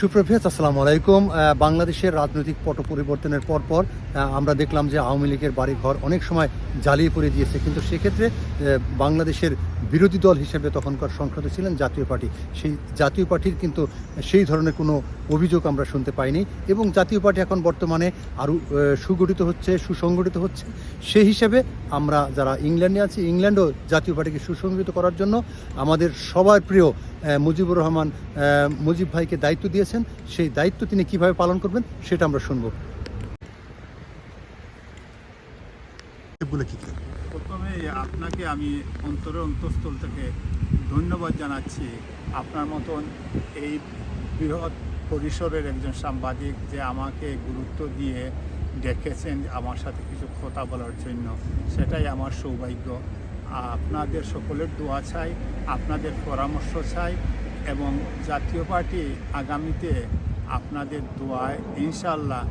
সুপ্রভাত, আসসালামু আলাইকুম। বাংলাদেশের রাজনৈতিক পট পরিবর্তনের পরপর আমরা দেখলাম যে আওয়ামী লীগের বাড়িঘর অনেক সময় জ্বালিয়ে পড়ে দিয়েছে। কিন্তু সেক্ষেত্রে বাংলাদেশের বিরোধী দল হিসেবে তখনকার সংসদে ছিলেন জাতীয় পার্টি। সেই জাতীয় পার্টির কিন্তু সেই ধরনের কোনো অভিযোগ আমরা শুনতে পাইনি এবং জাতীয় পার্টি এখন বর্তমানে আরও সুগঠিত হচ্ছে, সুসংগঠিত হচ্ছে। সেই হিসেবে আমরা যারা ইংল্যান্ডে আছি, ইংল্যান্ডও জাতীয় পার্টিকে সুসংগঠিত করার জন্য আমাদের সবার প্রিয় মুজিবুর রহমান মুজিব ভাইকে দায়িত্ব দিয়েছেন। সেই দায়িত্ব তিনি কীভাবে পালন করবেন সেটা আমরা শুনব। কি? প্রথমে আপনাকে আমি অন্তরের অন্তঃস্থল থেকে ধন্যবাদ জানাচ্ছি। আপনার মতন এই বৃহৎ পরিসরের একজন সাংবাদিক যে আমাকে গুরুত্ব দিয়ে ডেকেছেন আমার সাথে কিছু কথা বলার জন্য, সেটাই আমার সৌভাগ্য। আপনাদের সকলের দোয়া চাই, আপনাদের পরামর্শ চাই এবং জাতীয় পার্টি আগামীতে আপনাদের দোয়ায় ইনশাল্লাহ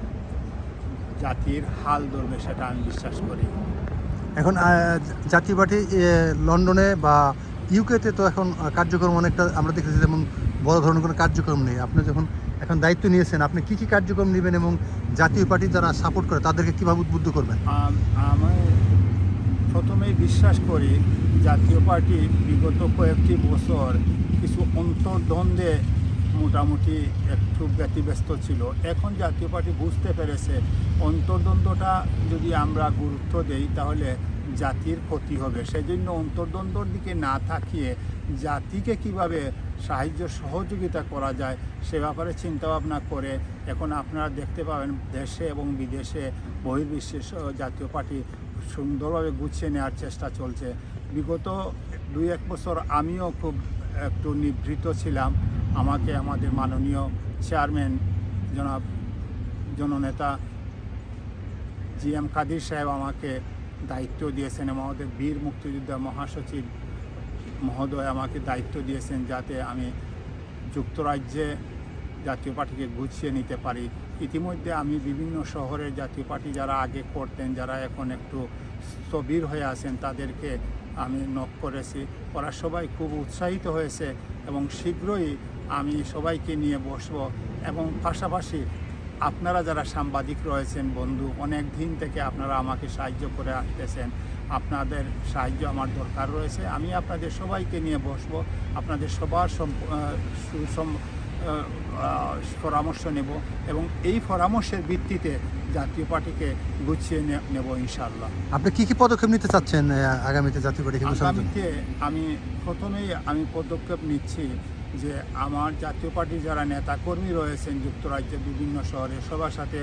জাতির হাল ধরবে সেটা আমি বিশ্বাস করি। এখন জাতীয় পার্টি লন্ডনে বা ইউকেতে তো এখন কার্যক্রম অনেকটা আমরা দেখেছি যেমন বড় ধরনের কোনো কার্যক্রম নেই। আপনি যখন এখন দায়িত্ব নিয়েছেন, আপনি কি কি কার্যক্রম নেবেন এবং জাতীয় পার্টি যারা সাপোর্ট করে, তাদেরকে কীভাবে উদ্বুদ্ধ করবেন? আম- প্রথমেই বিশ্বাস করি, জাতীয় পার্টি বিগত কয়েকটি বছর কিছু অন্তর্দ্বন্দ্বে মোটামুটি একটু ব্যতিব্যস্ত ছিল। এখন জাতীয় পার্টি বুঝতে পেরেছে, অন্তর্দ্বন্দ্বটা যদি আমরা গুরুত্ব দেই তাহলে জাতির ক্ষতি হবে। সেজন্য অন্তর্দ্বন্দ্বর দিকে না থাকিয়ে জাতিকে কীভাবে সাহায্য সহযোগিতা করা যায় সে ব্যাপারে চিন্তাভাবনা করে এখন আপনারা দেখতে পাবেন দেশে এবং বিদেশে বহির্বিশ্বে জাতীয় পার্টি সুন্দরভাবে গুছিয়ে নেওয়ার চেষ্টা চলছে। বিগত দুই এক বছর আমিও খুব একটু নিভৃত ছিলাম। আমাকে আমাদের মাননীয় চেয়ারম্যান জনাব জননেতা জি এম কাদির সাহেব আমাকে দায়িত্ব দিয়েছেন আমাদের বীর মুক্তিযোদ্ধা মহাসচিব মহোদয় আমাকে দায়িত্ব দিয়েছেন যাতে আমি যুক্তরাজ্যে জাতীয় পার্টিকে গুছিয়ে নিতে পারি। ইতিমধ্যে আমি বিভিন্ন শহরের জাতীয় পার্টি যারা আগে করতেন, যারা এখন একটু স্থবির হয়ে আছেন, তাদেরকে আমি নক করেছি। ওরা সবাই খুব উৎসাহিত হয়েছে এবং শীঘ্রই আমি সবাইকে নিয়ে বসব এবং পাশাপাশি আপনারা যারা সাংবাদিক রয়েছেন, বন্ধু, অনেক দিন থেকে আপনারা আমাকে সাহায্য করে আসতেছেন। আপনাদের সাহায্য আমার দরকার রয়েছে। আমি আপনাদের সবাইকে নিয়ে বসব। আপনাদের সবার পরামর্শ নেব এবং এই পরামর্শের ভিত্তিতে জাতীয় পার্টিকে গুছিয়ে নেব ইনশাল্লাহ আপনি কি কি পদক্ষেপ নিতে চাচ্ছেন আগামীতে জাতীয় পার্টিকে জন্য? আগামীতে আমি প্রথমেই আমি পদক্ষেপ নিচ্ছি যে আমার জাতীয় পার্টির যারা নেতাকর্মী রয়েছেন যুক্তরাজ্যের বিভিন্ন শহরে সবার সাথে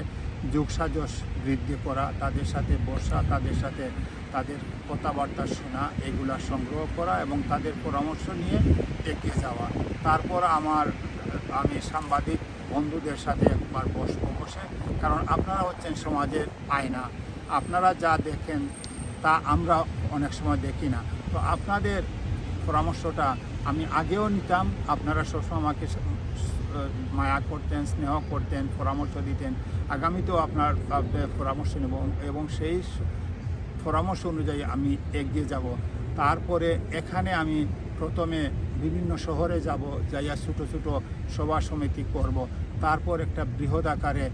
যোগসাজশ বৃদ্ধি করা তাদের সাথে বসা তাদের সাথে তাদের কথাবার্তা শোনা এগুলা সংগ্রহ করা এবং তাদের পরামর্শ নিয়ে এগিয়ে যাওয়া তারপর আমার আমি সাংবাদিক বন্ধুদের সাথে একবার বসবো বসে, কারণ আপনারা হচ্ছেন সমাজের আয়না। আপনারা যা দেখেন, তা আমরা অনেক সময় দেখি না। তো আপনাদের পরামর্শটা আমি আগেও নিতাম। আপনারা সবসময় আমাকে মায়া করতেন, স্নেহ করতেন, পরামর্শ দিতেন। আগামীতেও আপনার পরামর্শ নেব এবং সেই পরামর্শ অনুযায়ী আমি এগিয়ে যাব। তারপরে এখানে আমি প্রথমে বিভিন্ন শহরে যাব, যাইয়া ছোটো ছোটো সভা সমিতি করব। তারপর একটা বৃহৎ আকারে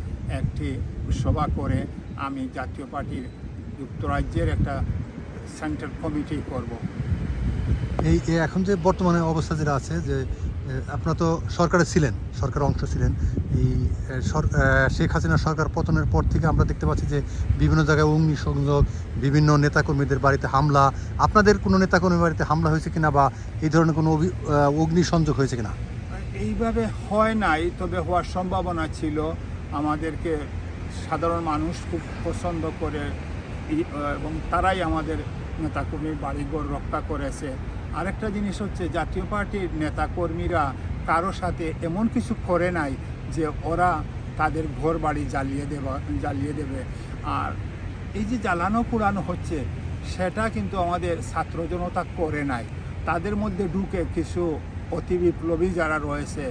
একটি সভা করে আমি জাতীয় পার্টির যুক্তরাজ্যের একটা সেন্ট্রাল কমিটি করব। এই এখন যে বর্তমানে অবস্থা যেটা আছে, যে আপনারা তো সরকারে ছিলেন সরকার অংশ ছিলেন। এই শেখ হাসিনা সরকার পতনের পর থেকে আমরা দেখতে পাচ্ছি যে বিভিন্ন জায়গায় অগ্নি সংযোগ, বিভিন্ন নেতাকর্মীদের বাড়িতে হামলা। আপনাদের কোনো নেতাকর্মীর বাড়িতে হামলা হয়েছে কিনা বা এই ধরনের কোনো অগ্নি সংযোগ হয়েছে কিনা? এইভাবে হয় নাই, তবে হওয়ার সম্ভাবনা ছিল। আমাদেরকে সাধারণ মানুষ খুব পছন্দ করে এবং তারাই আমাদের নেতাকর্মীর বাড়িঘর রক্ষা করেছে। আরেকটা জিনিস হচ্ছে জাতীয় পার্টির নেতাকর্মীরা কারও সাথে এমন কিছু করে নাই যে ওরা তাদের ঘর বাড়ি জ্বালিয়ে দেবা, জ্বালিয়ে দেবে। আর এই যে জ্বালানো পুরানো হচ্ছে, সেটা কিন্তু আমাদের ছাত্র জনতা করে নাই। তাদের মধ্যে ঢুকে কিছু অতি বিপ্লবী যারা রয়েছে,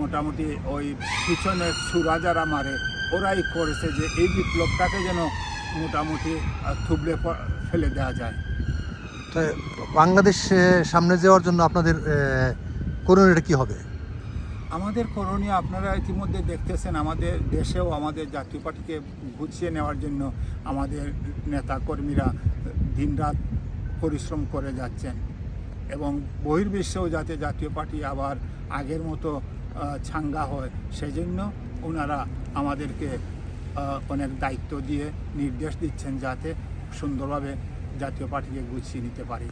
মোটামুটি ওই পিছনের ছুরা যারা মারে, ওরাই করেছে যে এই বিপ্লবটাকে যেন মোটামুটি থুবড়ে ফেলে দেওয়া যায়। তো বাংলাদেশ সামনে যাওয়ার জন্য আপনাদের করণীয়টা কি হবে? আমাদের করণীয় আপনারা ইতিমধ্যে দেখতেছেন, আমাদের দেশেও আমাদের জাতীয় পার্টিকে গুছিয়ে নেওয়ার জন্য আমাদের নেতাকর্মীরা দিনরাত পরিশ্রম করে যাচ্ছেন এবং বহির্বিশ্বেও যাতে জাতীয় পার্টি আবার আগের মতো ছাঙ্গা হয়, সেজন্য ওনারা আমাদেরকে অনেক দায়িত্ব দিয়ে নির্দেশ দিচ্ছেন যাতে সুন্দরভাবে জাতীয় পার্টিকে গুছিয়ে নিতে পারি।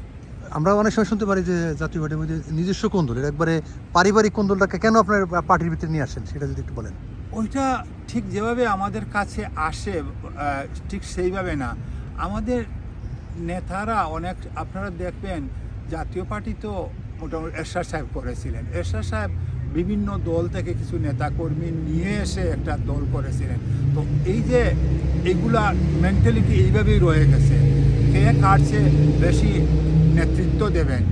আমরা অনেক সময় শুনতে পারি যে জাতীয় পার্টির মধ্যে নিজস্ব কোন্দল একবারে পারিবারিক কোন্দলটাকে কেন আপনার পার্টির ভিতরে নিয়ে আসেন সেটা যদি একটু বলেন। ওইটা ঠিক যেভাবে আমাদের কাছে আসে ঠিক সেইভাবে না। আমাদের নেতারা অনেক আপনারা দেখবেন জাতীয় পার্টি তো মোটামুটি এরশাদ সাহেব করেছিলেন। এরশাদ সাহেব বিভিন্ন দল থেকে কিছু নেতাকর্মী নিয়ে এসে একটা দল করেছিলেন। তো এই যে এইগুলা মেন্টালিটি এইভাবেই রয়ে গেছে। কে কার চেয়ে বেশি নেতৃত্ব দেবেন?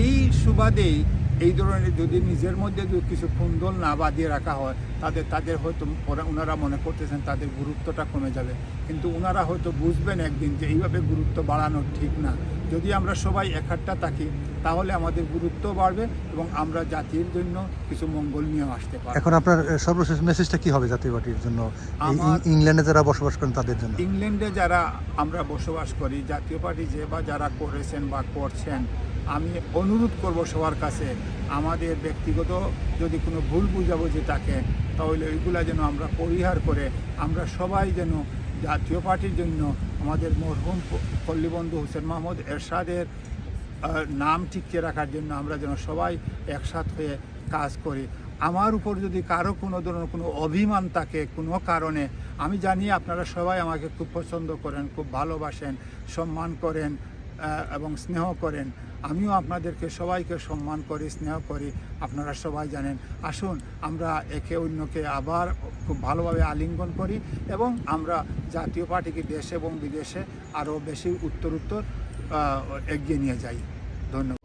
এই সুবাদেই এই ধরনের যদি নিজের মধ্যে যদি কিছু কুন্দল না বাঁধিয়ে রাখা হয় তাদের তাদের হয়তো ওনারা মনে করতেছেন তাদের গুরুত্বটা কমে যাবে। কিন্তু ওনারা হয়তো বুঝবেন একদিন যে এইভাবে গুরুত্ব বাড়ানো ঠিক না। যদি আমরা সবাই একাট্টা থাকি তাহলে আমাদের গুরুত্ব বাড়বে এবং আমরা জাতির জন্য কিছু মঙ্গল নিয়ে আসতে পারব। এখন আপনার সর্বশেষ মেসেজটা কি হবে জাতীয় পার্টির জন্য ইংল্যান্ডে যারা বসবাস করেন তাদের জন্য। ইংল্যান্ডে যারা আমরা বসবাস করি জাতীয় পার্টি যে বা যারা করেছেন বা করছেন আমি অনুরোধ করব সবার কাছে, আমাদের ব্যক্তিগত যদি কোনো ভুল বুঝাবুঝি থাকে, তাহলে ওইগুলা যেন আমরা পরিহার করে আমরা সবাই যেন জাতীয় পার্টির জন্য আমাদের মরহুম পল্লীবন্ধু হোসেন মাহমুদ এরশাদের নাম টিকিয়ে রাখার জন্য আমরা যেন সবাই একসাথ হয়ে কাজ করি। আমার উপর যদি কারও কোনো ধরনের কোনো অভিমান থাকে কোনো কারণে, আমি জানি আপনারা সবাই আমাকে খুব পছন্দ করেন, খুব ভালোবাসেন, সম্মান করেন এবং স্নেহ করেন। আমিও আপনাদেরকে সবাইকে সম্মান করি, স্নেহ করি। আপনারা সবাই জানেন। আসুন, আমরা একে অন্যকে আবার খুব ভালোভাবে আলিঙ্গন করি এবং আমরা জাতীয় পার্টিকে দেশে এবং বিদেশে আরও বেশি উত্তর উত্তর এগিয়ে নিয়ে যাই। ধন্যবাদ।